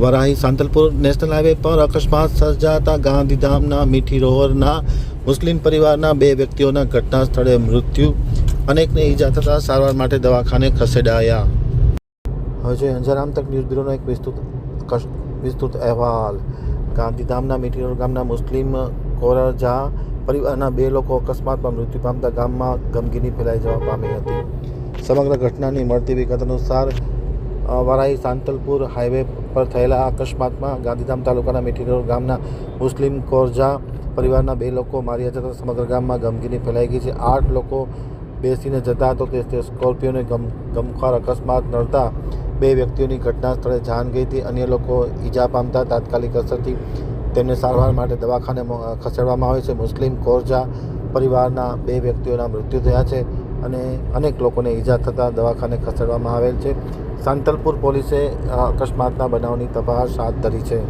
Varahi Santalpur national highway પર અકસ્માત સર્જાતા ગાંધીધામના મીઠી રોહરના મુસ્લિમ પરિવારના બે વ્યક્તિઓના ઘટના સ્થળે મૃત્યુ. અનેકને ઈજા થતાં સારવાર માટે દવાખાને ખસેડાયા. હવે જોઈએ અંજારામ તક ન્યૂઝ બ્યુરોનો એક વિસ્તૃત વિસ્તૃત અહેવાલ. ગાંધીધામના મીઠી રોડ ગામના મુસ્લિમ કોરજા પરિવારના બે લોકો અકસ્માતમાં મૃત્યુ પામતા ગામમાં ગમગીની ફેલાઈ જવા પામી હતી. સમગ્ર ઘટનાની મળતી વિગત અનુસાર વરાઈ સાંતલપુર હાઈવે પર થયેલા અકસ્માતમાં ગાંધીધામ તાલુકાના મીઠી ગામના મુસ્લિમ કોરજા પરિવારના બે લોકો માર્યા જતા સમગ્ર ગામમાં ગમગીની ફેલાઈ ગઈ છે. આઠ લોકો બેસીને જતા તે તે સ્કોર્પિયોને ગમ ગમખાર અકસ્માત નડતા બે વ્યક્તિઓની ઘટના સ્થળે જાન ગઈ હતી. અન્ય લોકો ઈજા પામતા તાત્કાલિક અસરથી તેમને સારવાર માટે દવાખાને ખસેડવામાં આવે છે. મુસ્લિમ કોરજા પરિવારના બે વ્યક્તિઓના મૃત્યુ થયા છે અને અનેક લોકોને ઈજા થતાં દવાખાને ખસેડવામાં આવેલ છે. સાંતલપુર પોલીસે અકસ્માતના બનાવની તપાસ હાથ ધરી છે.